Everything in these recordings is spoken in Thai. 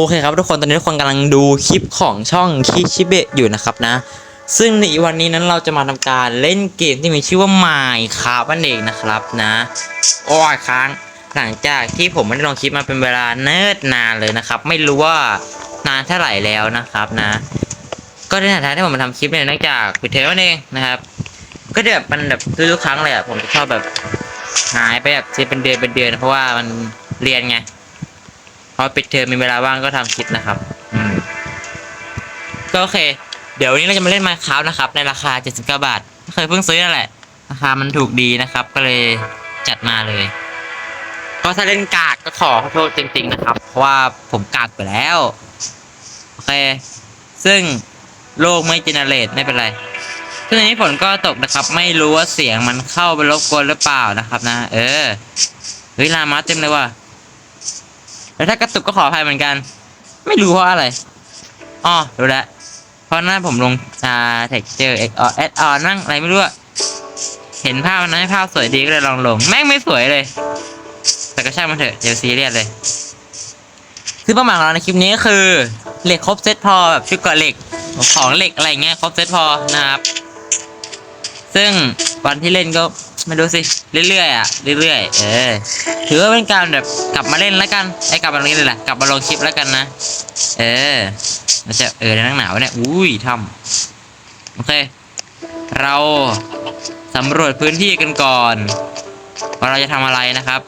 โอเคครับทุกคนตอนนี้ทุกคนกำลังดูคลิปของช่องคิชิเบะอยู่นะครับนะ ซึ่งในวันนี้นั้นเราจะมาทำการเล่นเกมที่มีชื่อว่า Minecraft นั่นเองนะครับนะโอ้ยค้างหลังจากที่ผมไม่ได้ลงคลิปมาเป็นเวลาเนิ่นนานเลยนะครับ ไม่รู้ว่านานเท่าไหร่แล้วนะครับนะ ก็ในฐานะที่ผมมาทำคลิปเนี่ยเนื่องจากปิดเทอมนั่นเองนะครับ ก็จะแบบมันแบบทุกครั้งเลยอะผมจะชอบแบบหายไปแบบเป็นเดือนเป็นเดือนเพราะว่ามันเรียนไง พอปิดเทอมมีเวลาว่างก็ทำคลิปนะครับอืมก็โอเค เดี๋ยววันนี้เราจะมาเล่นมาค r a f t นะครับ ในราคา 79 บาทเคยเพิ่งซื้อนั่นแหละ ราคามันถูกดีนะครับ ก็เลยจัดมาเลยก็ถ้าเล่นกากก็ขอขอโทษจริง ๆ นะครับ เพราะว่าผมกากไปแล้วโอเค ซึ่งโลกไม่เจเนเรตไม่เป็นไรซึ่งอันนี้ฝนก็ตกนะครับ ไม่รู้ว่าเสียงมันเข้าไปรบกวนหรือเปล่านะครับ นะ เออเฮ้ยลามาเต็มเลยว่ะ แล้วถ้ากระตุกก็ขออภัยเหมือนกัน ไม่รู้เพราะอะไรอ๋อรู้แล้วเพราะหน้าผมลงอ่า texture x or add on นั่งอะไรไม่รู้อะเห็นภาพนั้นภาพสวยดีก็เลยลองลง แม่งไม่สวยเลย แต่ก็ช่างมันเถอะอย่าซีเรียสเลย คือเป้าหมายของเราในคลิปนี้ก็คือเหล็กครบเซตพอแบบชุดเกราะเหล็กของเหล็กอะไรเงี้ยครบเซตพอนะครับ ซึ่งวันที่เล่นก็ ไม่รู้สิเรื่อยๆอะเรื่อยๆเออถือว่าเป็นการแบบกลับมาเล่นแล้วกันไอ้กลับมาตรงนี้เลยแหละกลับมาลงคลิปแล้วกันนะเออมันจะเออในนังหนาวเนี่ยอุ้ยทำโอเค เราสำรวจพื้นที่กันก่อนว่าเราจะทำอะไรนะครับ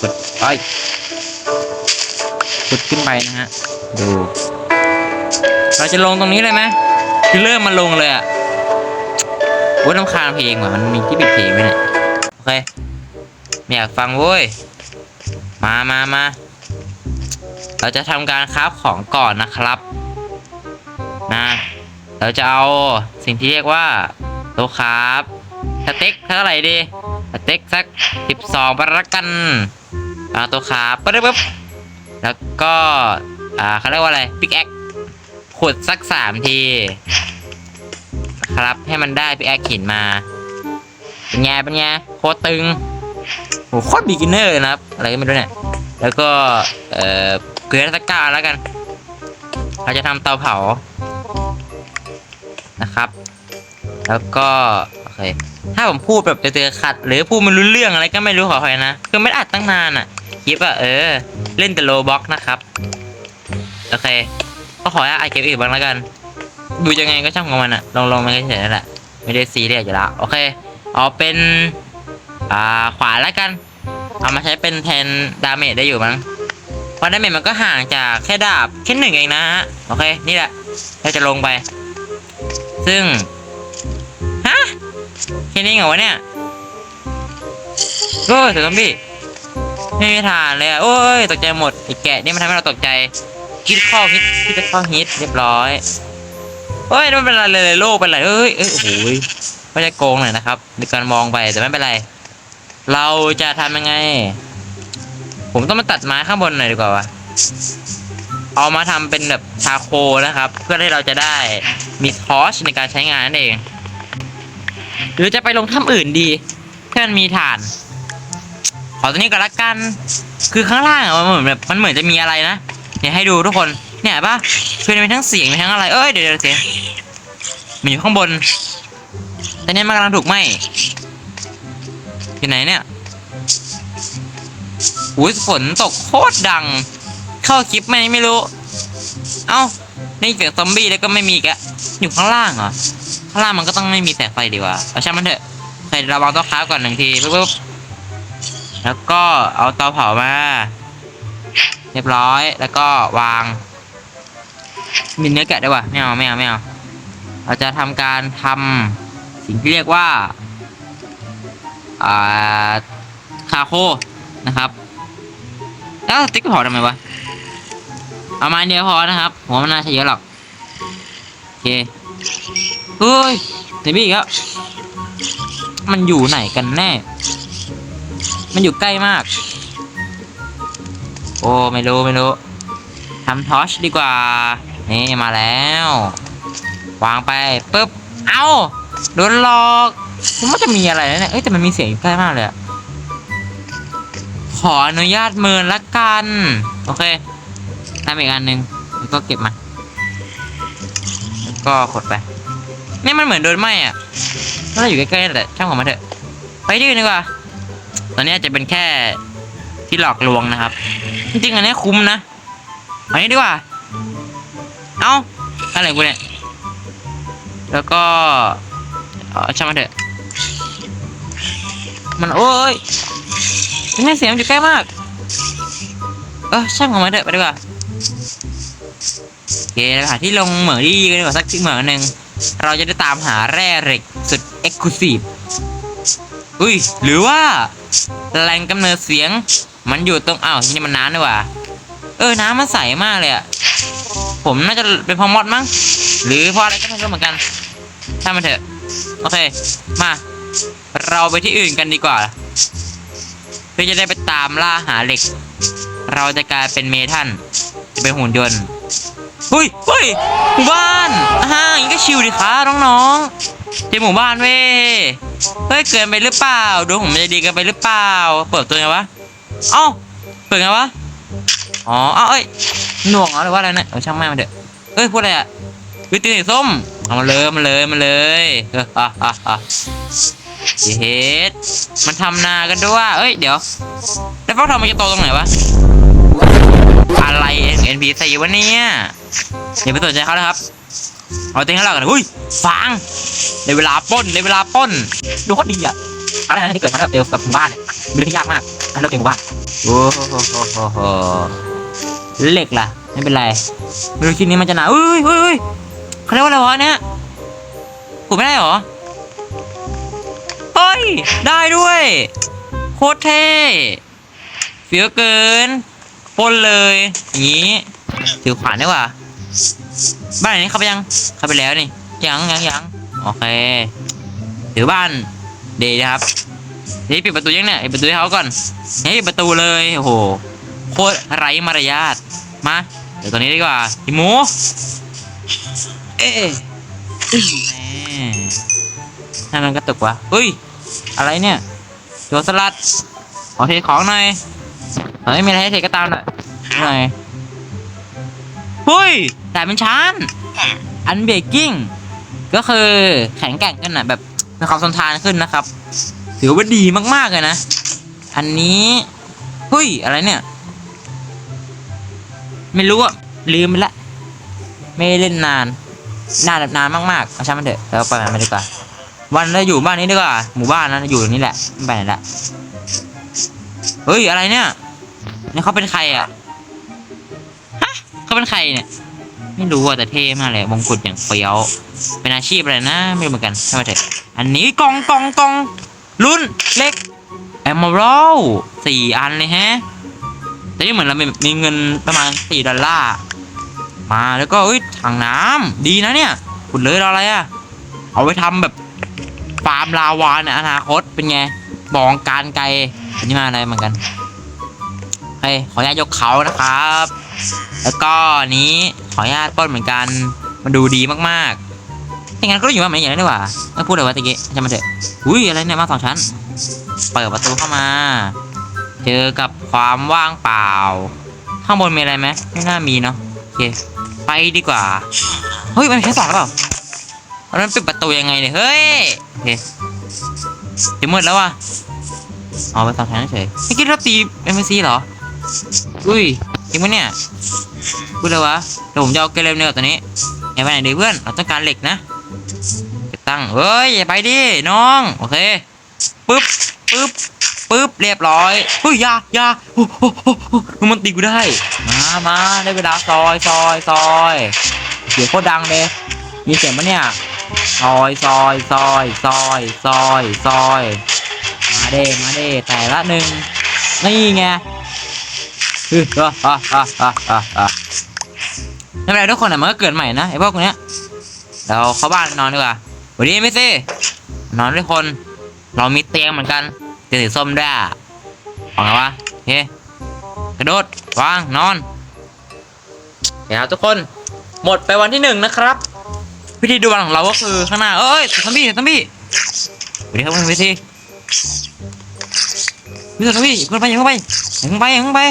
กดไปกดขึ้นไปนะฮะดู เราจะลงตรงนี้เลยไหมคือเริ่มมาลงเลยอะ ว่าน้ำคาญเพลงว่ะมันมีที่ปิดเพลงไหมเนี่ยโอเคไม่อยากฟังเว้ยมามามาเราจะทำการคราฟของก่อนนะครับนะเราจะเอาสิ่งที่เรียกว่าโต๊ะคราฟสเต็กเท่าไหร่ดีสเต็กสักสิบสองปละกันเอาต๊ะคราฟปึ๊บปึ๊บแล้วก็ อ่าเขาเรียกว่าอะไรปิกแอคขุดสักสามที นะครับ ให้มันได้ปิกแอคหินมาเป็นไงเป็นไงโคตรตึงโหโคตรบิ๊กินเนอร์นะครับ อะไรก็ไม่รู้เนี่ย แล้วก็ เอ่อเกลือสักก้าแล้วกัน เราจะทำเตาเผา นะครับ แล้วก็ โอเค ถ้าผมพูดแบบเจอขัด หรือพูดไม่รู้เรื่องอะไรก็ไม่รู้ขออภัยนะ คือไม่อัดตั้งนานอะคลิปอะ เออ เล่นแต่โลบ็อกนะครับ โอเค ก็ขอให้อัดเก็บอีกบ้างแล้วกัน ดูยังไงก็ช่างของมันอะลองลองๆมันเฉยๆนั่นแหละไม่ได้ซีเรียสอยู่แล้วโอเค เอาเป็นอ่าขวานแล้วกัน เอามาใช้เป็นแทนดาเมจได้อยู่มั้งเพราะดาเมจมันก็ห่างจากแค่ดาบแค่หนึ่งเองนะฮะโอเคนี่แหละเราจะลงไป ซึ่งฮะแค่นี้เหรอวะเนี่ยโอ้ยเสือซอมบี้ไม่มีทานเลยโอ้ยตกใจหมดไอ้แกะนี่มันทำให้เราตกใจคิดข้อฮิตคิดข้อฮิตเรียบร้อย เฮ้ยไม่เป็นไรเลยโลกเป็นไรเอ้ยเอ้ยโอ้โหไม่ได้โกงหน่อยนะครับในการมองไปแต่ไม่เป็นไร เราจะทำยังไง ผมต้องมาตัดไม้ข้างบนหน่อยดีกว่าวะเอามาทำเป็นแบบชาโคนะครับ เพื่อที่เราจะได้มีทอชในการใช้งานนั่นเอง หรือจะไปลงถ้ำอื่นดีถ้ามันมีฐานขอตัวนี้ก่อนละกัน คือข้างล่างอะมันเหมือนแบบมันเหมือนจะมีอะไรนะเดี๋ยวให้ดูทุกคน เนี่ยปะคือมันมีทั้งเสียงมีทั้งอะไร เอ้ยเดี๋ยวเดี๋ยวเสียงมันอยู่ข้างบนแต่เนี่ยมันกำลังถูกไหมอยู่ไหนเนี่ยอุ้ยฝนตกโคตรดัง เข้าคลิปไหมไม่รู้ เอ้านี่เสียงซอมบี้แล้วก็ไม่มีอีกอะอยู่ข้างล่างเหรอข้างล่างมันก็ต้องไม่มีแสงไฟดีวะเอาช่างมันเถอะใส่ระวังตัวค้าก่อนหนึ่งทีปุ๊บปุ๊บแล้วก็เอาเตาเผามา เรียบร้อยแล้วก็วาง มีเนื้อแกะด้วยวะไม่เอาไม่เอาไม่เอาเราจะทำการทำสิ่งที่เรียกว่าอ่าคาโคนะครับแล้วสติ๊กเผาทำไมวะประมาณเดียวพอนะครับผมว่ามันน่าใช่เยอะหรอกโอเคเฮ้ยเดบี้ครับมันอยู่ไหนกันแน่ มันอยู่ใกล้มาก โอ้ ไม่รู้ ไม่รู้ทำทอชดีกว่า นี่มาแล้ว วางไปปุ๊บ เอ้าโดนหลอกมันจะมีอะไรนะเนี่ยเอ้ยแต่มันมีเสียงอยู่ใกล้มากเลยอะขออนุญาตเมินละกัน โอเคทำอีกอันหนึ่งแล้วก็เก็บมาแล้วก็ขดไปนี่มันเหมือนโดนไหมอะถ้าอยู่ใกล้ๆนั่ช่างของมันเถอะ ไปที่อื่ดีกว่า ตอนนี้จจะเป็นแค่ที่หลอกลวงนะครับ จริงๆอันนี้คุ้มนะอันนี้ดีกว่า เอ้าอะไรกูเนี่ย แล้วก็เออช่างมันเถอะ มันโอ้ยยังไงเสียงมันอยู่ใกล้มาก เออช่างของมันเถอะไปดีกว่าโอเคเราไปหาที่ลงเหมืองที่ดีกันดีกว่าสักที่เหมืองหนึ่งเราจะได้ตามหาแร่เหล็กสุดเอ็กซ์คลูซีฟอุ้ย หรือว่าแหล่งกำเนิดเสียง มันอยู่ตรงอ้าวที่นี่มันน้ำดีกว่า เออ น้ำมันใสมากเลยอะ ผมน่าจะเป็นพอมอดมั้ง หรือพราะอะไรก็ไม่รู้เหมือนกันถ้ามันเถอะ โอเค มา เราไปที่อื่นกันดีกว่า เพื่อจะได้ไปตามล่าหาเหล็ก เราจะกลายเป็นเมทัลจะเป็นหุ่นยนต์เฮ้ยเฮ้ยหมู่บ้านอ่าอย่างนี้ก็ชิลดิคะน้องๆเจอหมู่บ้านเว้ยเฮ้ยเกินไปหรือเปล่า ดูผมจะดีกันไปหรือเปล่า เปิดตัวไงวะ เอ้า เปิดไงวะ อ๋อเอ้าเอ้ยหน่วงเหรอหรือว่าอะไรเนี่ยเออช่างแม่งมันเถอะเอ้ยพูดอะไรอะวิตีนส้มเอามาเลยมาเลยมาเลยเอออะอะอะเฮ็ดมันทำนากันด้วยเอ้ยเดี๋ยว แล้วฟักทองมันจะโตตรงไหนวะอะไร NPC วะเนี่ยอย่าไปสนใจเขานะครับเอาเต็งให้เรากันหุ้ยฟังในเวลาป้นในเวลาป้น ดูโคตรดีอะอะไรนะที่เกิดมาแล้วเดียวกับหมู่บ้านเนี่ยเป็นเรื่องที่ยากมากอันเลิกเจอหมู่บ้านโอ้โห เหล็กล่ะ ไม่เป็นไรไม่รู้ชิ้นนี้มันจะหนาอุ้ยอุ้ยอุ้ยเขาเรียกว่าอะไรวะเนี่ยขุดไม่ได้หรอเฮ้ยได้ด้วย โคตรเท่เฟี้ยวเกินปนเลยอย่างนี้ถือขวานได้ว่ะบ้านไหนนี้เข้าไปยังเข้าไปแล้วนี่ยังยังยังโอเคถือบ้านเดย์นะครับเดี๋ยวปิดประตูยังเนี่ยปิดประตูให้เขาก่อนเฮ้ยปิดประตูเลยโอ้โห โคตรไร้มารยาทมาเดี๋ยวตัวนี้ดีกว่าพี่หมู เอ๊ะแหม่ให้มันกระตุกวะเฮ้ย อะไรเนี่ยโจรสลัด ขอเทของหน่อยเฮ้ยมีอะไรให้เทก็ตามหน่อยหน่อยเฮ้ยแต่เป็นชั้นอันเบกกิ้ง ก็คือแข็งแกร่งขึ้นนะแบบมีความทนทานขึ้นนะครับ ถือว่าดีมากๆเลยนะ อันนี้เฮ้ย อะไรเนี่ย ไม่รู้อะลืมไปละไม่เล่นนาน นานแบบนานมากๆเอาช่างมันเถอะแล้วไปมันดีกว่า วันเราอยู่บ้านนี้ดีกว่าหมู่บ้านนะอยู่ตรงนี้แหละไม่ไปไหนละเฮ้ยอะไรเนี่ยนี่เขาเป็นใครอะฮะเขาเป็นใครเนี่ย ไม่รู้อะแต่เท่มากเลยมงกุฎอย่างเฟี้ยวเป็นอาชีพอะไรนะ ไม่รู้เหมือนกันช่างมันเถอะอันนี้กองกองกองรุ่นเล็กแอมเมอรัลสี่อันเลยแฮะ แต่นี่เหมือนเรามีมีเงินประมาณสี่ดอลลาร์ มาแล้วก็เอ้ยถังน้ำดีนะเนี่ยขุดเลยรออะไรอะเอาไว้ทำแบบฟาร์มลาวาในอนาคตเป็นไงบองการไกลอันนี้มาอะไรเหมือนกันเฮ้ยขออนุญาตยกเขานะครับ แล้วก็นี้ขออนุญาตป้นเหมือนกัน มันดูดีมากๆอย่างนั้นก็อยู่มาเหมือนอย่างนั้นดีกว่าไม่พูดเลยว่าตะกี้จะมาเถอะอุ้ยอะไรเนี่ยมาสองชั้น เปิดประตูเข้ามา เจอกับความว่างเปล่า ข้างบนมีอะไรไหมไม่น่ามีเนาะโอเคไปดีกว่า เฮ้ย มันแค่สองหรือเปล่าแล้วมันปิดประตูยังไงเนี่ย เฮ้ยโอเคจะมืดแล้วว่ะเอาไปสองชั้นเฉยไม่คิดว่าตีเอ็มซีเหรอ อุ้ยจริงปะเนี่ยพูดเลยวะเดี๋ยวผมจะเอาเกลเลมเนี่ยตัวนี้อย่าไปไหนดีเพื่อน เราต้องการเหล็กนะตั้งเฮ้ยอย่าไปดิน้อง โอเค ปึ๊บ ปึ๊บ ปึ๊บเรียบร้อยเฮ้ยยายาโอ้โหโอ้โหโอ้โหมันตีกูได้ มามาได้เวลาซอยซอยซอยเสียงโคตรดังเลยมีเสียงปะเนี่ยซอยซอยซอยซอยซอยซอยมาเด้มาเด้แต่ละหนึ่งนี่ไงฮึฮ่าฮ่าฮ่าฮ่าฮ่าไม่เป็นไรทุกคนอะมันก็เกิดใหม่นะไอ้พวกเนี้ยเราเข้าบ้านนอนดีกว่าสวัสดีไม่สินอนด้วยคน เรามีเตียงเหมือนกัน เตียงสีส้มด้วยอะฟังไงวะโอเคกระโดดวางนอนเดี๋ยวทุกคนหมดไปวันที่หนึ่งนะครับ วิธีดูวันของเราก็คือข้างหน้าเอ้ยซอมบี้ซอมบี้สวัสดีครับคุณวิธีวิธีซอมบี้อย่าเพิ่งไปอย่างไปย่าเพิ่งไปย่าเพิ่งไป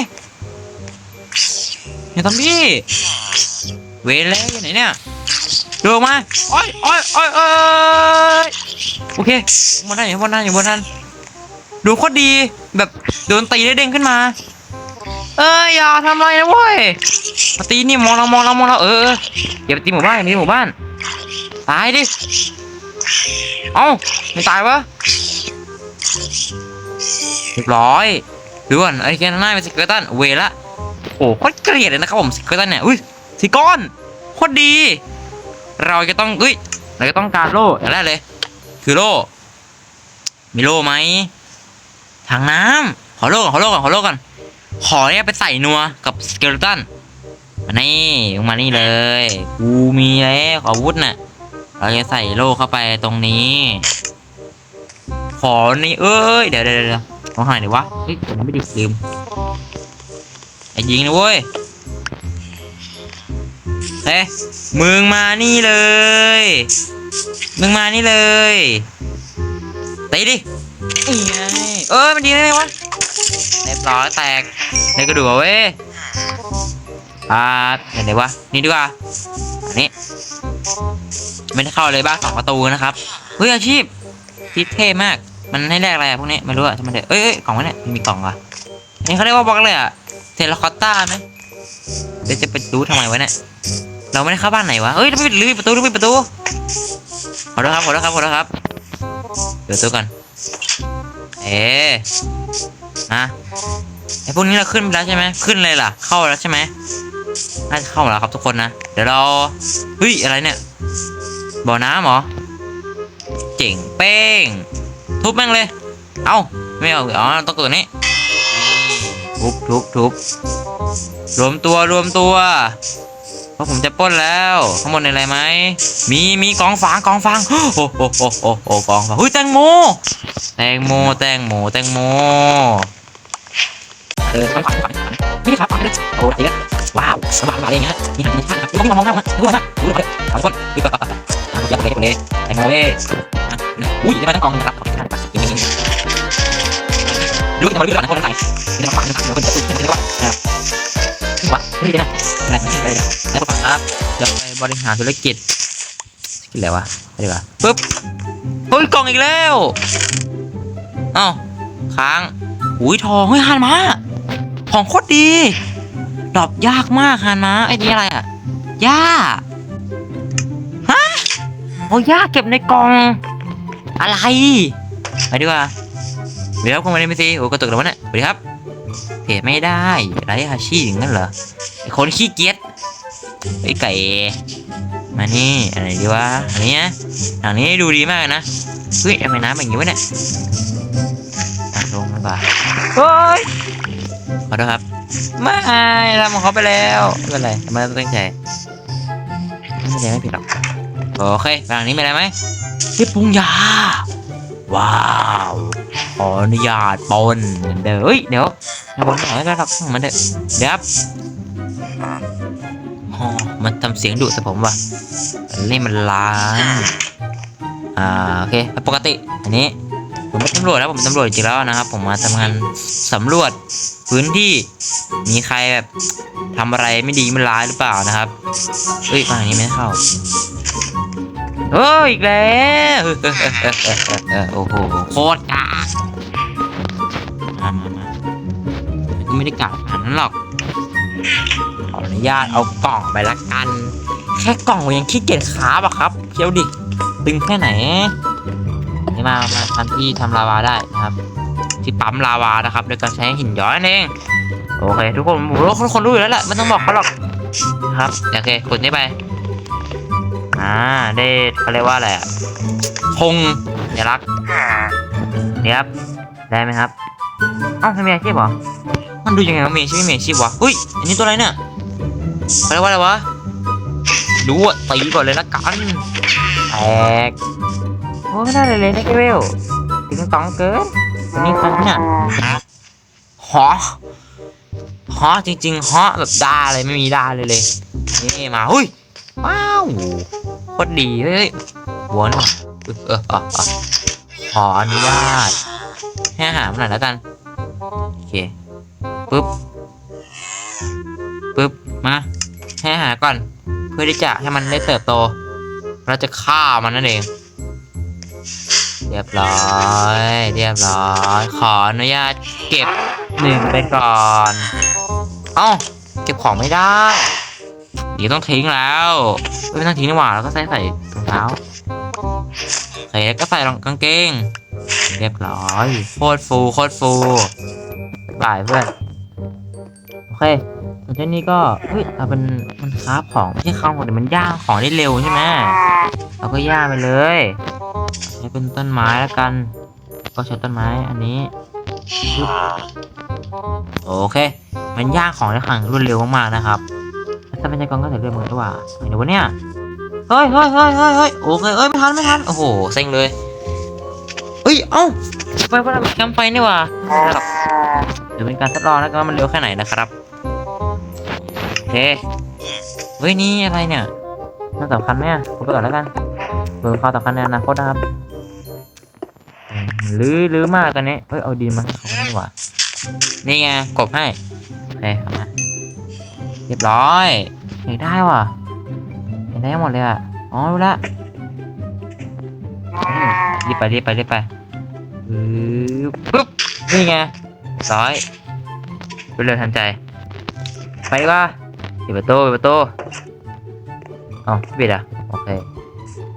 เนี่ยซอมบี้เวรแล้วอยู่ไหนเนี่ยดูมาโอ้ยโอ้ยโอ้ยโอ้ยโอเคบนนั้นอยู่บนนั้นอยู่บนนั้น ดูโคตรดีแบบโดนตีได้เด้งขึ้นมา เอ้ยอย่าทำอะไรนะเว้ยมาตีนี่มองเรามองเรามองเราเอออย่าไปตีหมู่บ้านอย่าไปตีหมู่บ้านตายดิเอ้าไม่ตายวะเรียบร้อยดูก่อนไอ้แกน่าเป็นสเกเลตันเวละโอ้โคตรเกลียดเลยนะครับผมสเกเลตันเนี่ยอุ้ยสีก้อนโคตรดี เราจะต้องอุ้ยเราจะต้องการโล่อย่างแรกเลย คือโล่มีโล่ไหม ทางน้ำขอโลก่อนขอโล่ก่อนขอโล่ก่อนขอเนี่ยไปใส่นัวกับสเกลตันมานี่ลงมานี่เลยกูมีแล้วอาวุธน่ะเราจะใส่โล่เข้าไปตรงนี้ ขอนี่เอ้ยเดี๋ยวเดี๋ยวเดี๋ยวของหายเดี๋ยววะเฮ้ยผมไม่ไดิลืมไอ้ยิงนะเว้ยเฮ้ยมึงมานี่เลย มึงมานี่เลยตีดิ นี่ไงเอ้ยมันดีได้ไงวะเรียบร้อยแตกในกระดูกเว้ยอ่าเห็นไหนวะนี่ดีกว่าอันนี้ไม่ได้เข้าเลยบ้านสองประตูนะครับเฮ้ยอาชีพที่เท่มากมันให้แลกอะไรอะพวกนี้ไม่รู้อะทำไมเด็เอ้ยเอ้ยกล่องวะเนี่ยมันมีกล่องอะอันนี่เขาเรียกว่าบล็อกเลยอะเทเลคอตต้าไหมเดี๋ยวจะไปดูทำไมวะเนี่ยเราไม่ได้เข้าบ้านไหนวะเฮ้ยต้องปิดลืมประตูลืมปิดประตูขอโทษครับขอโทษครับขอโทษครับเดี๋ยวตัวก่อน เอ๊ะไอพวกนี้เราขึ้นไปแล้วใช่ไหมขึ้นเลยล่ะ เข้าแล้วใช่ไหมน่าจะเข้าแล้วครับทุกคนนะ เดี๋ยวเราเฮ้ยอะไรเนี่ย บ่อน้ำเหรอ เจ๋งเป้ง ทุบแม่งเลย เอาไม่เอาอ๋อต้องตัวนี้ ทุบทุบทุบรวมตัวรวมตัว เพราะผมจะป้นแล้ว ข้างบนอะไรไหมมีมีกองฟางกองฟางโอ้โหโอ้โหโอ้กองฟางเฮ้ยแตงโมแตงโมแตงโมแตงโมเออฝังฝังฝังนี่ครับฝังเลยโอ้ยว้าวสบายอะไรอย่างเงี้ยนี่หันข้างครับมองมองหน้ามาดูนะดูเลยสามคนดูก่อนยัดเลยเลยแตงโมเว้ยอุ้ยได้มาทั้งกองนะครับดูจะมาดูก่อนะคนนั้นไหนนี่มาฝังนะครับเดี๋ยวคนจะตุ้มจะว่า นี่นะอะไรอะไรแล้วครับจะไปบริหารธุรกิจกินอะไรวะไปดีกว่าปึ๊บเฮ้ยกล่องอีกแล้วเอ้าค้างอุ้ยทองเฮ้ยหันมาของโคตรดีดรอปยากมากฮานะไอ้นี่อะไรอะย่าฮะโอ้ย่าเก็บในกล่อง อะไรไปดีกว่าเดี๋ยวครับคุณมาเล่นไปสิโอ้กระตุกแล้ววะเนี่ยสวัสดีครับ เพจไม่ได้ไรอาชีพอย่างนั้นเหรอไอคนขี้เกียจไอไก่ มานี่อะไรดีวะอันนี้นะทางนี้ดูดีมากนะเฮ้ยทำไมน้ำเป็นอย่างนี้วะเนี่ยตัดลงดีกว่าเฮ้ยขอโทษครับไม่ทำของเขาไปแล้วไม่เป็นไรทำไมต้องตั้งใจไม่เป็นไม่ผิดหรอกโอเคฝั่งนี้มีอะไรไหมที่ปรุงยา ว้าวขออนุญาตปนเหมือนเดิมเฮ้ยเดี๋ยวอย่าบนหน่อยก็หรอกมันเด้อเดี๋ยวครับอ๋อมันทำเสียงดุใส่ผมว่ะอันนี้มันล้างอ่าโอเคปกติอันนี้ผมเป็นตำรวจแล้วผมเป็นตำรวจจริงแล้วนะครับ ผมมาทำงานสำรวจพื้นที่มีใครแบบทำอะไรไม่ดีไม่ร้ายหรือเปล่านะครับเอ้ยฝั่งนี้ไม่เข้า เฮ้ยอีกแล้วโอ้โหโคตรกากมามามาก็ไม่ได้กากขนาดนั้นหรอกขออนุญาตเอากล่องไปละกัน แค่กล่องยังขี้เกียจคาบอะครับเคี้ยวดิตึงแค่ไหนนี่มามาทำที่ทำลาวาได้นะครับ ที่ปั๊มลาวานะครับโดยการใช้หินย้อยนั่นเองโอเค ทุกคนผมรู้คนคนรู้อยู่แล้วแหละไม่ต้องบอกเขาหรอกครับโอเคกดนี่ไป อ่าได้เขาเรียกว่าอะไรอะธงสัญลักษณ์นี่ครับได้ไหมครับเอ้าทำไมอาชีพเหรอมันดูยังไงว่ามีอาชีพไม่มีอาชีพวะอุ้ยอันนี้ตัวอะไรเนี่ยเขาเรียกว่าอะไรวะดูอะตีก่อนเลยละกันแตกโอ้ไม่ได้เลยเลยนะเกเวลติงตองเกินอันนี้ใครเนี่ยฮอฮอจริงๆฮอแบบดาเลยไม่มีดาเลยเลย นี่มาหุ้ยว้าวโค ตรดีเฮ้ยหัวหน่อยเออเออขออนุญาตให้อาหารมันหน่อยแล้วกันโอเคปึ๊บปึ๊บมาให้อาหารก่อน เพื่อที่จะให้มันได้เติบโต เราจะฆ่ามันนั่นเอง เรียบร้อย เรียบร้อย ขออนุญาตเก็บหนึ่งไปก่อน เอ้า เก็บของไม่ได้ ดี๋ยวต้องทิ้งแล้วไม่ต้องทิ้งดีกว่าแล้วก็ใส่ใส่รองเท้าใส่แล้วก็ใส่รองกางเกง เรียบร้อยโคตรฟูโคตรฟูบายเพื่อนโอเคส่วนเจ้านี้ก็เฮ้ยเอาเป็นมันคราฟของไม่ใช่คราฟของแต่มันย่างของได้เร็วใช่ไหมเราก็ย่างไปเลยใช้เป็นต้นไม้แล้วกัน ก็ใช้ต้นไม้อันนี้โอเค มันย่างของได้ขังรวดเร็วมากๆนะครับ ถ้าไม่ใช่กองก็เสร็จเรียบร้อยแล้วว่าเดี๋ยววะเนี่ยเฮ้ยเฮ้ยเฮ้ยเฮ้ยเฮ้ยโอเคเอ้ยไม่ทันไม่ทันโอ้โหเซ็งเลยเฮ้ยเอ้าไฟก็ทำแคมไฟนี่ว่าครับเดี๋ยวเป็นการทดลองแล้วกันว่ามันเร็วแค่ไหนนะครับโอเคเฮ้ยนี่อะไรเนี่ยมันสำคัญไหมอะผมไปก่อนแล้วกันเบอร์ความสำคัญในอนาคตนะครับลื้อลื้อมากตอนนี้เฮ้ยเอาดินมาให้เขาดีกว่านี่ไงกบให้โอเคเอามา เรียบร้อยอยากได้ว่ะอยากได้หมดเลยอะอ๋อรู้ละอืมรีบไปรีบไปรีบไปปึ๊บปึ๊บนี่ไงร้อยเร็วทันใจ ไปดีกว่าปิดประตูปิดประตูเอปิดอะโอเค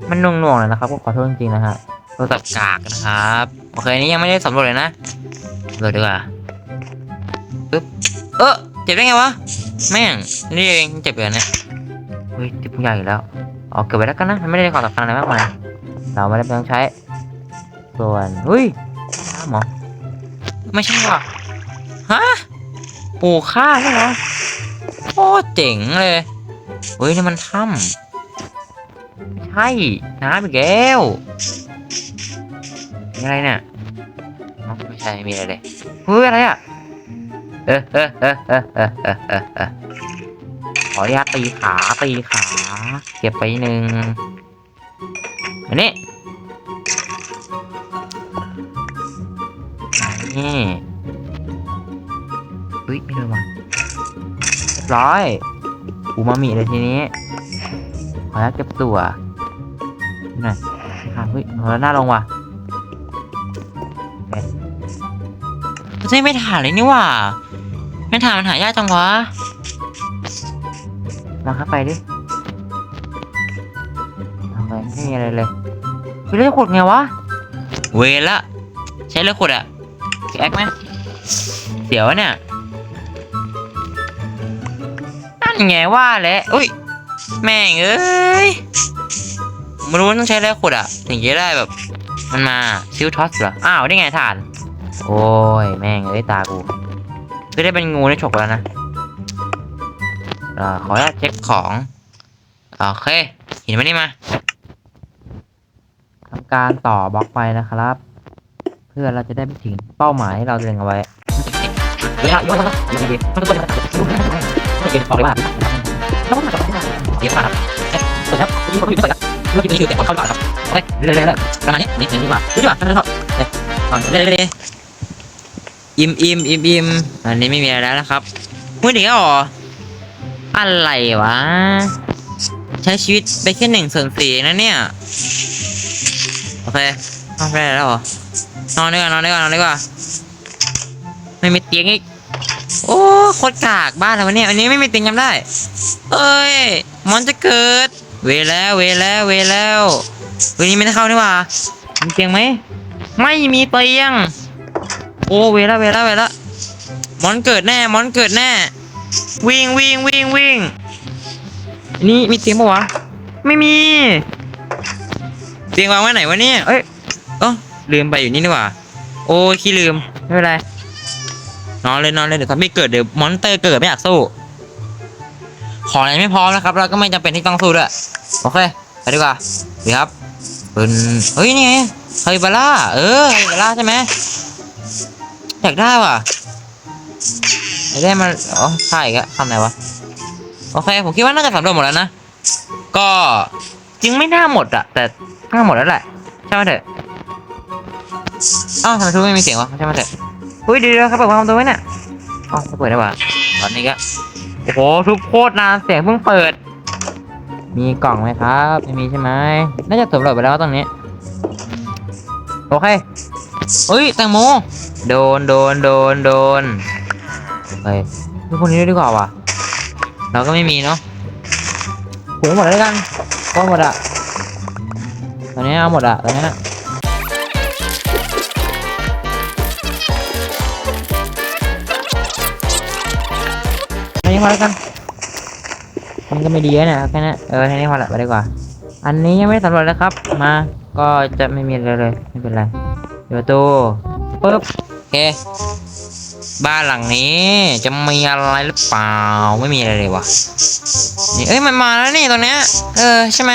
มันหน่วงน่วงๆเลยนะครับก็ขอโทษจริงๆนะฮะโทรศัพท์กากนะครับโอเคนี่ยังไม่ได้สำรวจเลยนะสำรวจดีกว่าปึ๊บเออเจ็บได้ไงวะ แม่งนี่เองเจ็บเลยเนี่ยเฮ้ยเจ็บใหญ่แล้วเอาเก็บไว้แล้วกันนะมันไม่ได้ของสำคัญอะไรมากมายเราไม่ได้ต้องใช้ ส่วนเฮ้ยน้ำหรอไม่ใช่ว่ะฮะปูข้าวใช่ไหมโคตรเจ๋งเลยเฮ้ยนี่มันถ้ำใช่น้ำอีกแล้วมีอะไรเนี่ยไม่ใช่ไม่มีอะไรเลยเฮ้ยอะไรอะ ขออนุญาตตีขาตีขา เก็บไปหนึ่งอันนี้นี่เฮ้ยไม่โดนว่ะเรียบร้อยอูมามิเลยทีนี้ขออนุญาตเก็บตัวนี่หน่อยอะเฮ้ยเอาแล้วหน้าลงว่ะเอ๊ะไม่ใช่ไม่ถ่านเลยนี่หว่า ไม่ถ่านมันหายากจังวะลองเข้าไปดิทำไปไม่มีอะไรเลยเฮ้ยเลือกขุดไงวะ เวรละ ใช้เลือกขุดอะแอคไหมเดี๋ยวเนี่ยนั่นไงว่าแหละอุ้ย แม่งเอ้ยไม่รู้ว่าต้องใช้อะไรขุดอะถึงจะได้แบบ มันมาซิลท็อสเหรอ อ้าวได้ไงถ่าน โอ้ย แม่งเอ้ยตากู ก็ได้เป็นงูในฉกแล้วนะอ่าขออนุญาตเช็คของโอเคห็นไหมนี่มาทำการต่อบล็อกไปนะครับ เพื่อเราจะได้ไปถึงเป้าหมายที่เราเล็งเอาไว้เวลาอยู่นะครับอยู่ดีๆมันก็ต้องไม่เกินบอกเลยว่าต้องมาเดี๋ยวมาครับสวัสดีครับวันนี้ผมอยู่ที่ไหนครับเมื่อกี้มีคิวแต่ผมเข้าก่อนครับโอเคเรื่อยๆประมาณนี้นี่นี่ดีกว่าดีกว่าท่านชอบเอ้ยก่อนเรื่อยๆ อิ่มอิ่มอิ่มอิ่มอันนี้ไม่มีอะไรแล้วนะครับมือเดียวออะไรวะ ใช้ชีวิตไปแค่หนึ่งส่วนสี่นะเนี่ย โอเคเอาได้แล้วหรอนอนดีกว่านอนดีกว่านอนดีกว่าไม่มีเตียงอีก โอ้โคตรกากบ้านอะไรวะเนี่ยอันนี้ไม่มีเตียงจำได้ เอ้ยมอนจะเกิด เวแล้วเวแล้วเวแล้วเวนี้ไม่ได้เข้านี่ว่ามีเตียงไหมไม่มีเตียง โอ้เวล้วเวล้วเวล้วมอนเกิดแน่มอนเกิดแน่ วิ่งวิ่งวิ่งวิ่งนี่มีเตียงปะวะ ไม่มี เตียงวางไว้ไหนวะเนี่ยเอ้ยเออลืมไปอยู่นี่นี่หว่า โอ้ยขี้ลืม ไม่เป็นไร นอนเลยนอนเลยเดี๋ยวถ้าไม่เกิดเดี๋ยวมอนเตอร์เกิดไม่อยากสู้ ของยังไม่พร้อมนะครับเราก็ไม่จำเป็นที่ต้องสู้ด้วย โอเค ไปดีกว่าดีครับเป็นเฮ้ยนี่ไงเฮยบาร่า เออเฮยบาร่าใช่ไหม อยากได้ว่ะอยากได้มาอ๋อใช่ก็ทำไหนวะ โอเค ผมคิดว่าน่าจะสำเร็จหมดแล้วนะ ก็จริงไม่น่าหมดอะแต่น่าหมดแล้วแหละใช่ไหมเถอะอ้าวทำไมทุกไม่มีเสียงวะใช่ไหมเถอะอุ้ยเดียวครับเปิดความตัวไว้เนี่ยอ๋อจะเปิดได้ป่ะตอนนี้ก็โอ้โหทุบโคตรนานเสียงเพิ่งเปิด มีกล่องไหมครับ ไม่มีใช่ไหมน่าจะสำรวจไปแล้วตรงนี้ โอเค เอ้ยแตงโม โดนโดนโดนโดนเฮ้ยดูพวกนี้ด้วยดีกว่าว่ะ เราก็ไม่มีเนาะขุดหมดแล้วกันก็หมดอะตอนนี้เอาหมดอะตอนนี้อันนี้พอแล้วกันมันก็ไม่ดีนี่ยแค่นี้นเออแค่นี้พอละไปดีกว่า อันนี้ยังไม่สำรวจเลยครับ มาก็จะไม่มีอะไรเลย ไม่เป็นไร เดี๋ยวประตูปึ๊บโอเค บ้านหลังนี้จะมีอะไรหรือเปล่า ไม่มีอะไรเลยวะนี่เอ้ยมันมาแล้วนี่ตรงเนี้ย เออใช่ไหม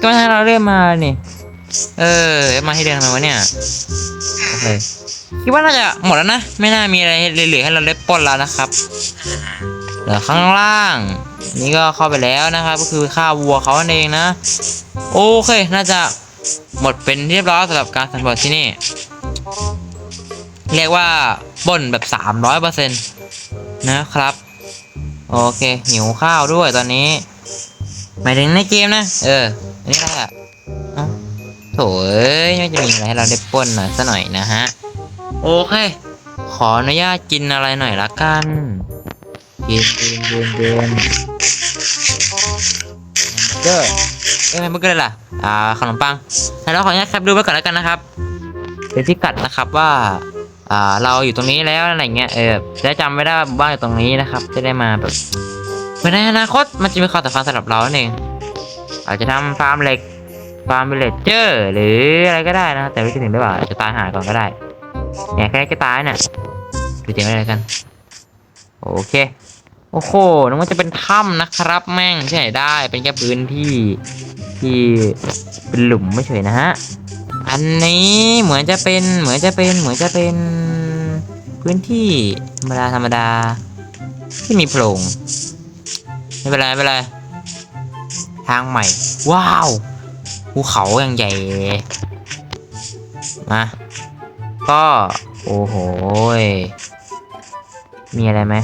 ก็มาให้เราเรียกมานี่ เออมาให้เดินทำไมวะเนี่ยโอเคคิดว่าน่าจะหมดแล้วนะ ไม่น่ามีอะไรเหลือให้เราเล็บปนแล้วนะครับเหลือข้างล่าง นี่ก็เข้าไปแล้วนะครับ ก็คือฆ่าวัวเขาเองนะ โอเค น่าจะ หมดเป็นเรียบร้อยสำหรับการสำรวจที่นี่ เรียกว่าปล้นแบบ 300%นะครับ โอเค หิวข้าวด้วยตอนนี้ หมายถึงในเกมนะ เออ อันนี้อะไรอะเอ้าโถยไม่จะมีอะไรให้เราได้ป้นหน่อยซะหน่อยนะฮะ โอเค ขออนุญาตกินอะไรหน่อยละกันกินกินกินกินเบอร์เกอร์ เอ้ยแฮมเบอร์เกอร์เลยล่ะ อ่าขนมปังแล้วขออนุญาตแคปดูไว้ก่อนแล้วกันนะครับเป็นพิกัดนะครับว่า อ่าเราอยู่ตรงนี้แล้วอะไรเงี้ยเออจะได้จำไม่ได้ว่าบ้านอยู่ตรงนี้นะครับ จะได้มาแบบเพื่อในอนาคตมันจะมีความสำคัญสำหรับเรานั่นเองอาจจะทำฟาร์มเหล็กฟาร์มวิลเลจเจอร์หรืออะไรก็ได้นะ แต่ไม่ถึงหรือเปล่าจะตายหาก่อนก็ได้เนี่ยแค่จะตายเนี่ยดูเจ๋งอะไรกัน โอเค โอ้โหนึกว่าจะเป็นถ้ำนะครับ แม่งที่ไหนได้เป็นแค่พื้นที่ที่เป็นหลุมไม่เฉยนะฮะ อันนี้เหมือนจะเป็นเหมือนจะเป็นเหมือนจะเป็นพื้นที่ธรรมดาธรรมดา ที่มีโพรงไม่เป็นไรไม่เป็นไรทางใหม่ ว้าวภูเขาอย่างใหญ่มาก็ โอ้โหมีอะไรไหม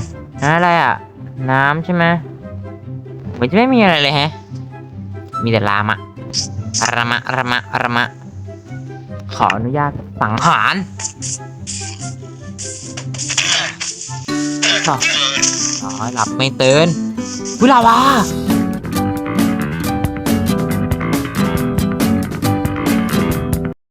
อะไรอะ น้ำใช่ไหมเหมือนจะไม่มีอะไรเลยแฮะ มีแต่ลามะรามะรามะรามะ ขออนุญาตสังหารต่ออ๋อหลับไม่ตื่นวิลาวา